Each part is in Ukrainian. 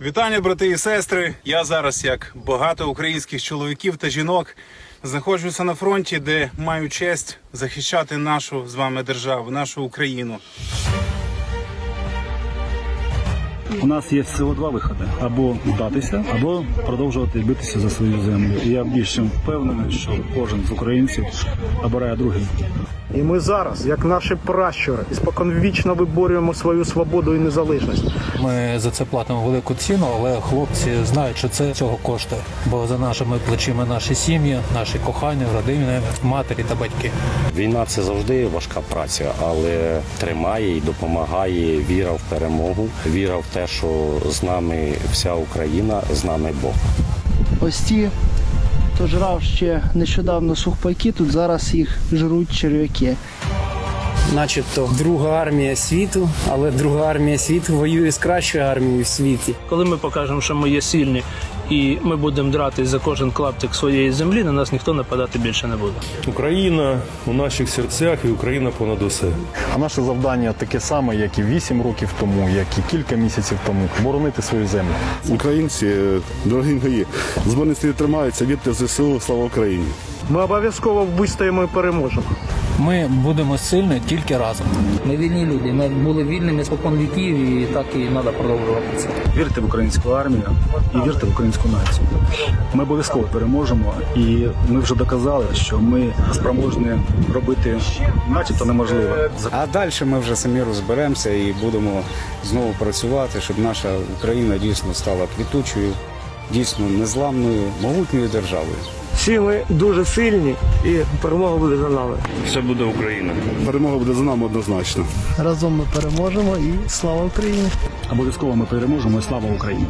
Вітання, брати і сестри. Я зараз, як багато українських чоловіків та жінок, знаходжуся на фронті, де маю честь захищати нашу з вами державу, нашу Україну. У нас є всього два виходи: або здатися, або продовжувати битися за свою землю. І я більш чим впевнений, що кожен з українців обирає другий. І ми зараз, як наші пращури, іспоконвічно виборюємо свою свободу і незалежність. Ми за це платимо велику ціну, але хлопці знають, що це цього коштує. Бо за нашими плечима наші сім'ї, наші кохані, родини, матері та батьки. Війна це завжди важка праця, але тримає і допомагає віра в перемогу, віра в те, що з нами вся Україна, з нами Бог. Ось ті, хто жрав ще нещодавно сухпайки, тут зараз їх жруть черв'яки. Начебто друга армія світу, але друга армія світу воює з кращою армією в світі. Коли ми покажемо, що ми є сильні, і ми будемо драти за кожен клаптик своєї землі, на нас ніхто нападати більше не буде. Україна у наших серцях і Україна понад усе. А наше завдання таке саме, як і 8 років тому, як і кілька місяців тому боронити свою землю. Українці, дорогі мої, збройні сили тримаються, вірте в ЗСУ, слава Україні. Ми обов'язково вистоїмо і переможемо. Ми будемо сильні тільки разом. Ми вільні люди. Ми були вільними спокон віків, і так і треба продовжувати це. Вірте в українську армію і вірте в українську націю. Ми обов'язково переможемо, і ми вже доказали, що ми спроможні робити, начебто неможливе. А далі ми вже самі розберемося і будемо знову працювати, щоб наша Україна дійсно стала квітучою, дійсно незламною, могутньою державою. Всі ми дуже сильні і перемога буде за нами. Все буде Україна. Перемога буде за нами однозначно. Разом ми переможемо і слава Україні! Обов'язково ми переможемо і слава Україні!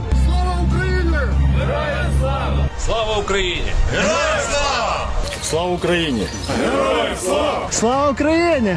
Слава Україні! Слава Україні!